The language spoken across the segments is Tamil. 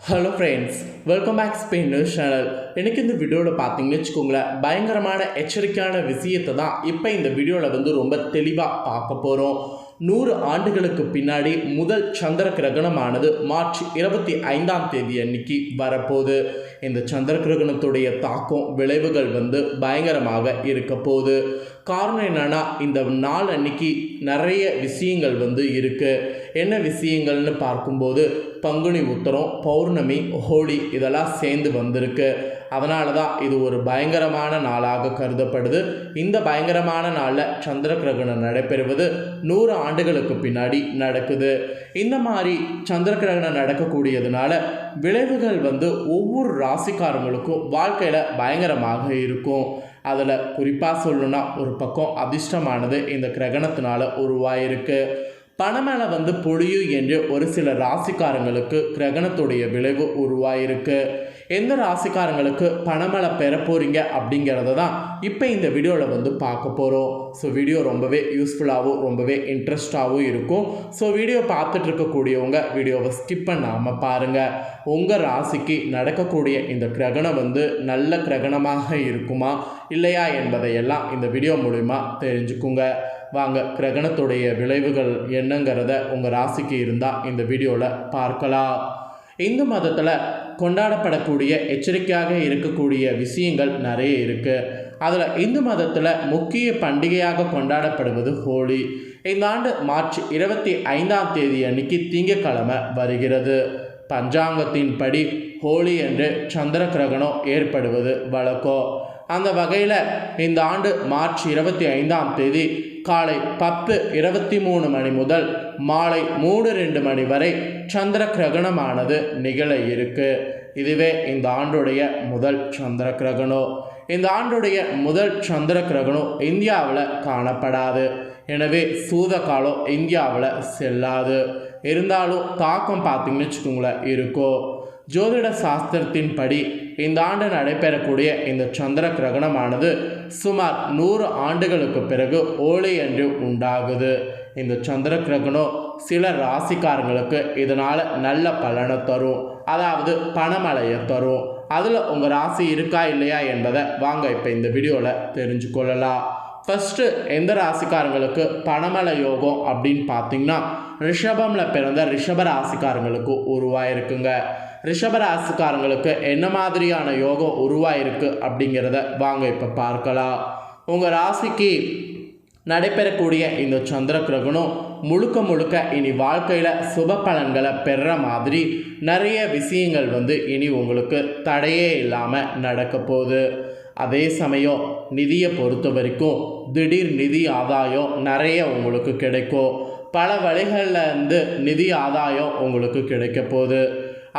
Hello friends welcome back Spain news channel எனக்கு இந்த வீடியோவில் பார்த்தீங்கன்னு வச்சுக்கோங்களேன் பயங்கரமான எச்சரிக்கையான விஷயத்தை தான் இப்போ இந்த வீடியோவில் வந்து ரொம்ப தெளிவாக பார்க்க போகிறோம் நூறு ஆண்டுகளுக்கு பின்னாடி முதல் சந்திர கிரகணமானது மார்ச் இருபத்தி ஐந்தாம் தேதி அன்னைக்கு வரப்போகுது. இந்த சந்திர கிரகணத்துடைய தாக்கம் விளைவுகள் வந்து பயங்கரமாக இருக்க போகுது. காரணம் என்னென்னா இந்த நாள் அன்னைக்கு நிறைய விஷயங்கள் வந்து இருக்குது என்ன விஷயங்கள்னு பார்க்கும்போது பங்குனி உத்தரம் பௌர்ணமி ஹோலி இதெல்லாம் சேர்ந்து வந்திருக்கு. அதனால தான் இது ஒரு பயங்கரமான நாளாக கருதப்படுது. இந்த பயங்கரமான நாளில் சந்திர கிரகணம் நடைபெறுவது நூறு ஆண்டுகளுக்கு பின்னாடி நடக்குது. இந்த மாதிரி சந்திர கிரகணம் நடக்கக்கூடியதுனால விளைவுகள் வந்து ஒவ்வொரு ராசிக்காரங்களுக்கும் வாழ்க்கையில் பயங்கரமாக இருக்கும். அதில் குறிப்பாக சொல்லணும்னா ஒரு பக்கம் அதிர்ஷ்டமானது இந்த கிரகணத்தினால உருவாயிருக்கு. பணமேல வந்து பொழியும் என்று ஒரு சில ராசிக்காரங்களுக்கு கிரகணத்துடைய விளைவு உருவாயிருக்கு. எந்த ராசிக்காரங்களுக்கு பணமலை பெற போகிறீங்க அப்படிங்கிறத தான் இப்போ இந்த வீடியோவில் வந்து பார்க்க போகிறோம் ஸோ வீடியோ ரொம்பவே யூஸ்ஃபுல்லாகவும் ரொம்பவே இன்ட்ரெஸ்டாகவும் இருக்கும். ஸோ வீடியோ பார்த்துட்டு இருக்கக்கூடியவங்க வீடியோவை ஸ்கிப் பண்ணாமல் பாருங்கள் உங்கள் ராசிக்கு நடக்கக்கூடிய இந்த கிரகணம் வந்து நல்ல கிரகணமாக இருக்குமா இல்லையா என்பதையெல்லாம் இந்த வீடியோ மூலிமா தெரிஞ்சுக்குங்க. வாங்க கிரகணத்துடைய விளைவுகள் என்னங்கிறத உங்கள் ராசிக்கு இருந்தால் இந்த வீடியோவில் பார்க்கலாம். இந்து மதத்தில் கொண்டாடப்படக்கூடிய எச்சரிக்கையாக இருக்கக்கூடிய விஷயங்கள் நிறைய இருக்குது அதில் இந்து மதத்தில் முக்கிய பண்டிகையாக கொண்டாடப்படுவது ஹோலி. இந்த ஆண்டு மார்ச் இருபத்தி ஐந்தாம் தேதி அன்னைக்கு திங்கக்கிழமை வருகிறது. பஞ்சாங்கத்தின்படி ஹோலி என்று சந்திர கிரகணம் ஏற்படுவது வழக்கம். அந்த வகையில் இந்த ஆண்டு மார்ச் இருபத்தி ஐந்தாம் தேதி காலை பத்து இருபத்தி மூணு மணி முதல் மாலை மூணு ரெண்டு மணி வரை சந்திர கிரகணமானது நிகழ இருக்கு. இதுவே இந்த ஆண்டுடைய முதல் சந்திர கிரகணம் இந்த ஆண்டுடைய முதல் சந்திர கிரகணம் இந்தியாவில் காணப்படாது. எனவே சூத காலம் இந்தியாவில் செல்லாது. இருந்தாலும் தாக்கம் பார்த்தீங்கன்னு வச்சுக்கோங்களேன் இருக்கும். ஜோதிட சாஸ்திரத்தின்படி இந்த ஆண்டு நடைபெறக்கூடிய இந்த சந்திர கிரகணமானது சுமார் நூறு ஆண்டுகளுக்கு பிறகு ஓலை என்று உண்டாகுது. இந்த சந்திர கிரகணம் சில ராசிக்காரங்களுக்கு இதனால் நல்ல பலனை தரும். அதாவது பணமழையை தரும். அதில் உங்கள் ராசி இருக்கா இல்லையா என்பதை வாங்க இப்போ இந்த வீடியோவில் தெரிஞ்சுக்கொள்ளலாம் ஃபஸ்ட்டு எந்த ராசிக்காரங்களுக்கு பணமலை யோகம் அப்படின்னு பார்த்தீங்கன்னா ரிஷபமில் பிறந்த ரிஷப ராசிக்காரங்களுக்கு உருவாயிருக்குங்க ரிஷபராசிக்காரங்களுக்கு என்ன மாதிரியான யோகம் உருவாயிருக்கு அப்படிங்கிறத வாங்க இப்போ பார்க்கலாம். உங்கள் ராசிக்கு நடைபெறக்கூடிய இந்த சந்திர கிரகணம் முழுக்க முழுக்க இனி வாழ்க்கையில் சுப பலன்களை பெற மாதிரி நிறைய விஷயங்கள் வந்து இனி உங்களுக்கு தடையே இல்லாமல் நடக்க போகுது. அதே சமயம் நிதியை பொறுத்த வரைக்கும் திடீர் நிதி ஆதாயம் நிறைய உங்களுக்கு கிடைக்கும். பல வழிகளில் இருந்து நிதி ஆதாயம் உங்களுக்கு கிடைக்க போகுது.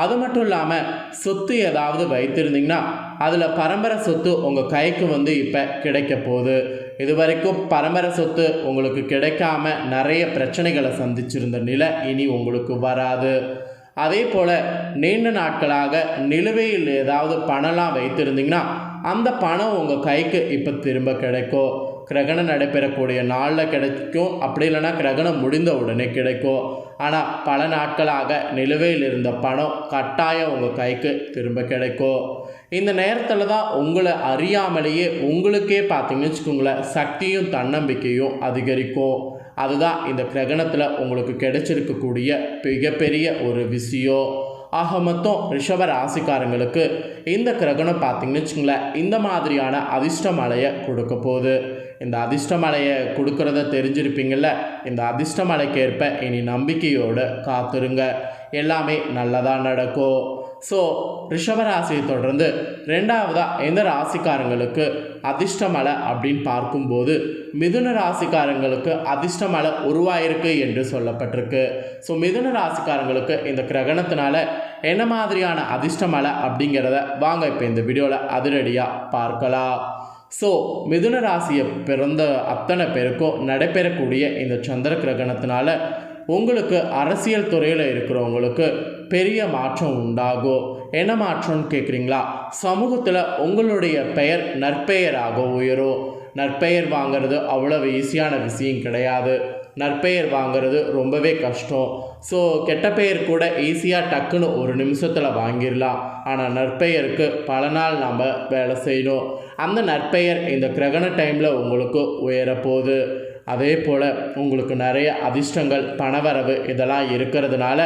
அது மட்டும் இல்லாமல் சொத்து ஏதாவது வைத்திருந்தீங்கன்னா அதில் பரம்பரை சொத்து உங்கள் கைக்கு வந்து இப்போ கிடைக்க போகுது. இது வரைக்கும் பரம்பரை சொத்து உங்களுக்கு கிடைக்காம நிறைய பிரச்சனைகளை சந்திச்சிருந்த நிலை இனி உங்களுக்கு வராது. அதே போல் நீண்ட நாட்களாக நிலுவையில் ஏதாவது பணம்லாம் வைத்திருந்தீங்கன்னா அந்த பணம் உங்கள் கைக்கு இப்போ திரும்ப கிடைக்கும். கிரகணம் நடைபெறக்கூடிய நாளில் கிடைக்கும். அப்படி இல்லைன்னா கிரகணம் முடிந்த உடனே கிடைக்கும். ஆனால் பல நாட்களாக நிலுவையில் இருந்த பணம் கட்டாயம் உங்கள் கைக்கு திரும்ப கிடைக்கும். இந்த நேரத்தில் தான் உங்களை அறியாமலேயே உங்களுக்கே பார்த்தீங்கன்னு வச்சுக்கோங்களேன் சக்தியும் தன்னம்பிக்கையும் அதிகரிக்கும். அதுதான் இந்த கிரகணத்தில் உங்களுக்கு கிடைச்சிருக்கக்கூடிய மிகப்பெரிய ஒரு விஷயம். ஆக மொத்தம் ரிஷப ராசிக்காரங்களுக்கு இந்த கிரகணம் பார்த்தீங்கன்னு வச்சுங்களேன் இந்த மாதிரியான அதிர்ஷ்ட மலையை கொடுக்க போகுது. இந்த அதிர்ஷ்ட மலையை கொடுக்கறத தெரிஞ்சிருப்பீங்கள இந்த அதிர்ஷ்ட மலைக்கேற்ப இனி நம்பிக்கையோடு காத்துருங்க. எல்லாமே நல்லதாக நடக்கும். ஸோ ரிஷபராசியை தொடர்ந்து ரெண்டாவதாக எந்த ராசிக்காரங்களுக்கு அதிர்ஷ்டமலை அப்படின்னு பார்க்கும்போது மிதுன ராசிக்காரங்களுக்கு அதிர்ஷ்டமலை உருவாயிருக்கு என்று சொல்லப்பட்டிருக்கு. ஸோ மிதுன ராசிக்காரங்களுக்கு இந்த கிரகணத்தினால என்ன மாதிரியான அதிர்ஷ்டமலை அப்படிங்கிறத வாங்க இப்போ இந்த வீடியோவில் அதிரடியாக பார்க்கலாம். ஸோ மிதுன ராசியை பிறந்த அத்தனை பேருக்கும் நடைபெறக்கூடிய இந்த சந்திர கிரகணத்தினால உங்களுக்கு அரசியல் துறையில் இருக்கிறவங்களுக்கு பெரிய மாற்றம் உண்டாகும் என்ன மாற்றம்னு கேட்குறீங்களா சமூகத்தில் உங்களுடைய பெயர் நற்பெயராக உயரும். நற்பெயர் வாங்கிறது அவ்வளவு ஈஸியான விஷயம் கிடையாது. நற்பெயர் வாங்குறது ரொம்பவே கஷ்டம். ஸோ கெட்ட பெயர் கூட ஈஸியாக டக்குன்னு ஒரு நிமிஷத்தில் வாங்கிடலாம். ஆனால் நற்பெயருக்கு பல நாள் நம்ம வேலை செய்யணும். அந்த நற்பெயர் இந்த கிரகண டைமில் உங்களுக்கு உயரப்போகுது. அதே போல் உங்களுக்கு நிறைய அதிர்ஷ்டங்கள் பணவரவு இதெல்லாம் இருக்கிறதுனால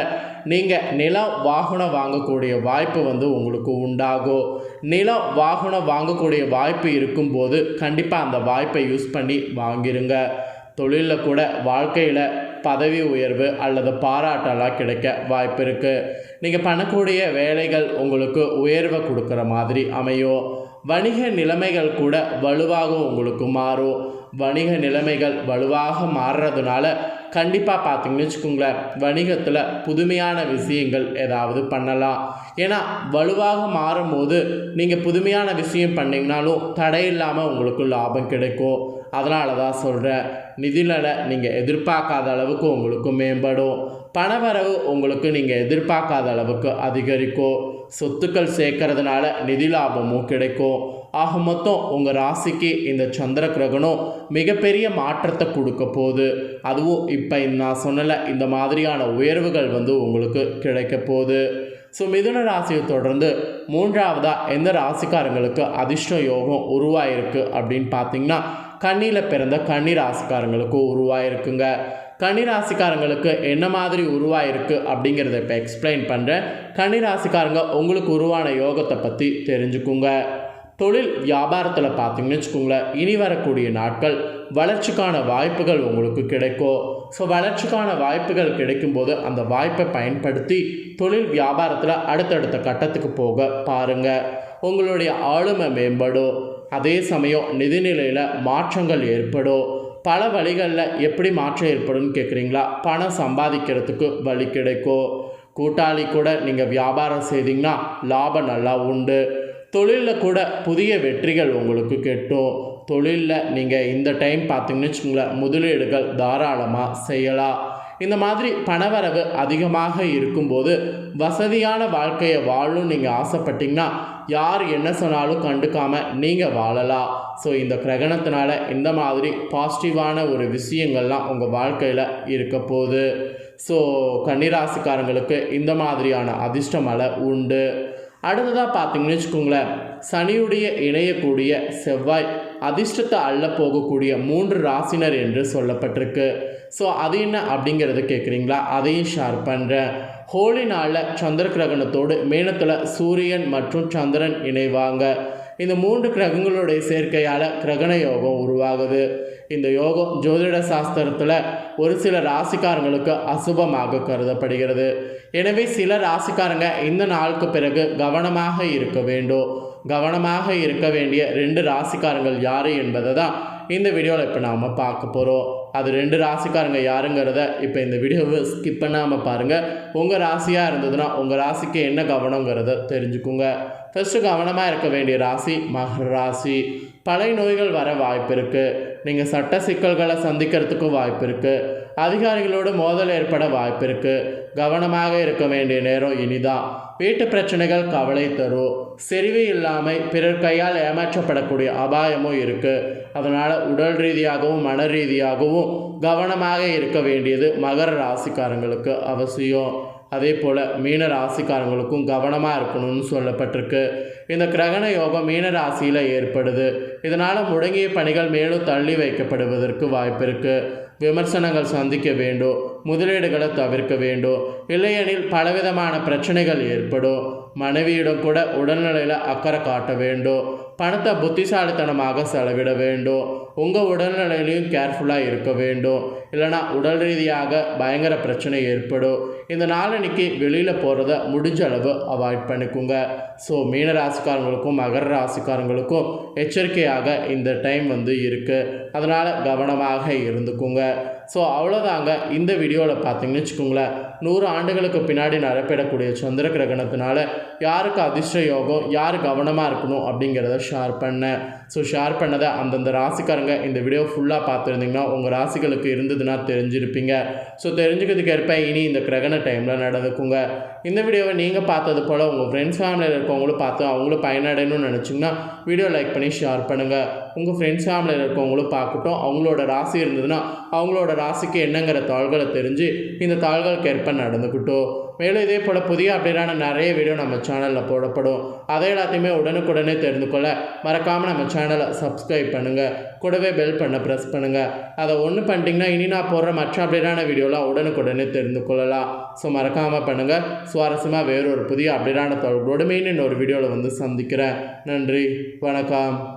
நீங்கள் நிலம் வாகனம் வாங்கக்கூடிய வாய்ப்பு வந்து உங்களுக்கு உண்டாகும். நிலம் வாகனம் வாங்கக்கூடிய வாய்ப்பு இருக்கும்போது கண்டிப்பாக அந்த வாய்ப்பை யூஸ் பண்ணி வாங்கிருங்க. தொழிலில் கூட வாழ்க்கையில் பதவி உயர்வு அல்லது பாராட்டெல்லாம் கிடைக்க வாய்ப்பு இருக்குது நீங்கள் பண்ணக்கூடிய வேலைகள் உங்களுக்கு உயர்வை கொடுக்குற மாதிரி அமையும். வணிக நிலைமைகள் கூட வலுவாக உங்களுக்கு மாறும். வணிக நிலைமைகள் வலுவாக மாறுறதுனால கண்டிப்பாக பார்த்தீங்கன்னு வச்சுக்கோங்களேன் வணிகத்தில் புதுமையான விஷயங்கள் ஏதாவது பண்ணலாம். ஏன்னா வலுவாக மாறும்போது நீங்கள் புதுமையான விஷயம் பண்ணிங்கனாலும் தடையில்லாமல் உங்களுக்கு லாபம் கிடைக்கும். அதனால தான் சொல்கிறேன் நிதிநல நீங்கள் எதிர்பார்க்காத அளவுக்கு உங்களுக்கு மேம்படும். பணவரவு உங்களுக்கு நீங்கள் எதிர்பார்க்காத அளவுக்கு அதிகரிக்கும். சொத்துக்கள் சேர்க்கறதுனால நிதி லாபமும் கிடைக்கும். ஆக மொத்தம் உங்கள் ராசிக்கு இந்த சந்திர கிரகணம் மிகப்பெரிய மாற்றத்தை கொடுக்க போகுது. அதுவும் இப்போ நான் சொன்னல இந்த மாதிரியான உயர்வுகள் வந்து உங்களுக்கு கிடைக்க போகுது. ஸோ மிதுன ராசியை தொடர்ந்து மூன்றாவதாக எந்த ராசிக்காரங்களுக்கு அதிர்ஷ்ட யோகம் உருவாயிருக்கு அப்படின்னு பார்த்தீங்கன்னா கண்ணியில் பிறந்த கன்னி ராசிக்காரங்களுக்கும் உருவாயிருக்குங்க. கன்னி ராசிக்காரங்களுக்கு என்ன மாதிரி உருவாயிருக்கு அப்படிங்கிறத இப்போ எக்ஸ்பிளைன் பண்ணுறேன் கன்னி ராசிக்காரங்க உங்களுக்கு உருவான யோகத்தை பற்றி தெரிஞ்சுக்குங்க. தொழில் வியாபாரத்தில் பார்த்தீங்கன்னு வச்சுக்கோங்களேன் இனி வரக்கூடிய நாட்கள் வளர்ச்சிக்கான வாய்ப்புகள் உங்களுக்கு கிடைக்கும். ஸோ வளர்ச்சிக்கான வாய்ப்புகள் கிடைக்கும்போது அந்த வாய்ப்பை பயன்படுத்தி தொழில் வியாபாரத்தில் அடுத்தடுத்த கட்டத்துக்கு போக பாருங்கள் உங்களுடைய ஆளுமை மேம்படும். அதே சமயம் நிதிநிலையில் மாற்றங்கள் ஏற்படும். பல வழிகளில் எப்படி மாற்றம் ஏற்படும் கேட்குறீங்களா பணம் சம்பாதிக்கிறதுக்கு வழி கிடைக்கும் கூட்டாளி கூட நீங்கள் வியாபாரம் செய்தீங்கன்னா லாபம் நல்லா உண்டு. தொழிலில் கூட புதிய வெற்றிகள் உங்களுக்கு கெட்டும். தொழிலில் நீங்கள் இந்த டைம் பார்த்தீங்கன்னு வச்சுக்கோங்களேன் முதலீடுகள் தாராளமாக செய்யலாம். இந்த மாதிரி பணவரவு அதிகமாக இருக்கும்போது வசதியான வாழ்க்கையை வாழணும் நீங்கள் ஆசைப்பட்டீங்கன்னா யார் என்ன சொன்னாலும் கண்டுக்காமல் நீங்கள் வாழலாம். ஸோ இந்த கிரகணத்தினால இந்த மாதிரி பாசிட்டிவான ஒரு விஷயங்கள்லாம் உங்கள் வாழ்க்கையில் இருக்க போகுது. ஸோ கன்னிராசிக்காரங்களுக்கு இந்த மாதிரியான அதிர்ஷ்டமலை உண்டு. அடுத்ததாக பார்த்தீங்கன்னு வச்சுக்கோங்களேன் சனியுடைய இணையக்கூடிய செவ்வாய் அதிர்ஷ்டத்தை அள்ள போகக்கூடிய மூன்று ராசினர் என்று சொல்லப்பட்டிருக்கு. ஸோ அது என்ன அப்படிங்கிறத கேட்குறீங்களா அதையும் ஷேர் பண்ணுறேன் ஹோலி நாளில் சந்திர கிரகணத்தோடு மேனத்தில் சூரியன் மற்றும் சந்திரன் இணைவாங்க. இந்த மூன்று கிரகங்களுடைய சேர்க்கையால் கிரகண யோகம் உருவாகுது. இந்த யோகம் ஜோதிட சாஸ்திரத்தில் ஒரு சில ராசிக்காரங்களுக்கு அசுபமாக கருதப்படுகிறது. எனவே சில ராசிக்காரங்க இந்த நாளுக்கு பிறகு கவனமாக இருக்க வேண்டும். கவனமாக இருக்க வேண்டிய ரெண்டு ராசிக்காரங்கள் யார் என்பதை தான் இந்த வீடியோவில் இப்போ நாம் பார்க்க போகிறோம் அது ரெண்டு ராசிக்காரங்க யாருங்கிறத இப்போ இந்த வீடியோவை ஸ்கிப் பண்ணாமல் பாருங்கள் உங்கள் ராசியாக இருந்ததுன்னா உங்கள் ராசிக்கு என்ன கவனங்கிறத தெரிஞ்சுக்குங்க. ஃபஸ்ட்டு கவனமாக இருக்க வேண்டிய ராசி மகர ராசி. பழைய நோய்கள் வர வாய்ப்பு இருக்குது நீங்கள் சட்ட சிக்கல்களை சந்திக்கிறதுக்கும் வாய்ப்பு இருக்குது அதிகாரிகளோடு மோதல் ஏற்பட வாய்ப்பிருக்கு. கவனமாக இருக்க வேண்டிய நேரம் இனிதான் வீட்டு பிரச்சனைகள் கவலை தரும் செறிவு இல்லாமல் பிறர் கையால் ஏமாற்றப்படக்கூடிய அபாயமும் இருக்குது அதனால் உடல் ரீதியாகவும் மன ரீதியாகவும் கவனமாக இருக்க வேண்டியது மகர ராசிக்காரங்களுக்கு அவசியம். அதே போல் மீன ராசிக்காரங்களுக்கும் கவனமாக இருக்கணும்னு சொல்லப்பட்டிருக்கு. இந்த கிரகண யோகம் மீன ராசியில் ஏற்படுது. இதனால் முடங்கிய பணிகள் மேலும் தள்ளி வைக்கப்படுவதற்கு வாய்ப்பு இருக்குது விமர்சனங்கள் சந்திக்க வேண்டும் முதலீடுகளை தவிர்க்க வேண்டும் இல்லையெனில் பலவிதமான பிரச்சனைகள் ஏற்படும். மனைவியிடம் கூட உடல்நிலையில் அக்கறை காட்ட வேண்டும் பணத்தை புத்திசாலித்தனமாக செலவிட வேண்டும் உங்கள் உடல்நிலையிலையும் கேர்ஃபுல்லாக இருக்க வேண்டும் இல்லைனா உடல் ரீதியாக பயங்கர பிரச்சனை ஏற்படும். இந்த நாளன்னைக்கு வெளியில் போகிறத முடிஞ்ச அளவு அவாய்ட் பண்ணிக்கோங்க. ஸோ மீன ராசிக்காரங்களுக்கும் மகர ராசிக்காரங்களுக்கும் எச்சரிக்கையாக இந்த டைம் வந்து இருக்குது அதனால் கவனமாக இருந்துக்குங்க. ஸோ அவ்வளோதாங்க இந்த வீடியோவில் பார்த்தீங்கன்னு வச்சுக்கோங்களேன். நூறு ஆண்டுகளுக்கு பின்னாடி நடைபெறக்கூடிய சந்திர கிரகணத்தினால யாருக்கு அதிர்ஷ்ட யோகம் யார் கவனமாக இருக்கணும் அப்படிங்கிறத ஷேர் பண்ணேன் ஸோ ஷேர் பண்ணதை அந்தந்த ராசிக்காரங்க இந்த வீடியோ ஃபுல்லாக பார்த்துருந்தீங்கன்னா உங்கள் ராசிகளுக்கு இருந்ததுன்னா தெரிஞ்சிருப்பீங்க. ஸோ தெரிஞ்சுக்கிறதுக்கு ஏற்ப இனி இந்த கிரகண டைமில் நடந்துக்குங்க. இந்த வீடியோவை நீங்கள் பார்த்தது போல் உங்கள் ஃப்ரெண்ட்ஸ் ஃபேமிலியில் இருக்கவங்களும் பார்த்து அவங்களும் பயனடையணும்னு நினச்சிங்கன்னா வீடியோ லைக் பண்ணி ஷேர் பண்ணுங்கள் உங்கள் ஃப்ரெண்ட்ஸ் ஃபேமிலியில் இருக்கவங்களும் பார்க்கட்டும் அவங்களோட ராசி இருந்ததுன்னா அவங்களோட ராசிக்கு என்னங்கிற தாள்களை தெரிஞ்சு இந்த தாள்களுக்கு ஏற்ப நடந்துக்கிட்டோம். மேலும் இதே போல் புதிய அப்டேட்டான நிறைய வீடியோ நம்ம சேனலில் போடப்படும். அதை எல்லாத்தையுமே உடனுக்குடனே தெரிந்து கொள்ள மறக்காமல் நம்ம சேனலை சப்ஸ்கிரைப் பண்ணுங்கள் கூடவே பெல் பண்ண ப்ரெஸ் பண்ணுங்கள் அதை ஒன்று பண்ணிட்டீங்கன்னா இனி நான் போடுற மற்ற அப்டேட்டான வீடியோலாம் உடனுக்குடனே தெரிந்து கொள்ளலாம். ஸோ மறக்காமல் பண்ணுங்கள் சுவாரஸ்யமாக வேறொரு புதிய அப்டேட்டான தொடர்போடு மெயின் இன்னொரு வீடியோவில் வந்து சந்திக்கிறேன். நன்றி. வணக்கம்.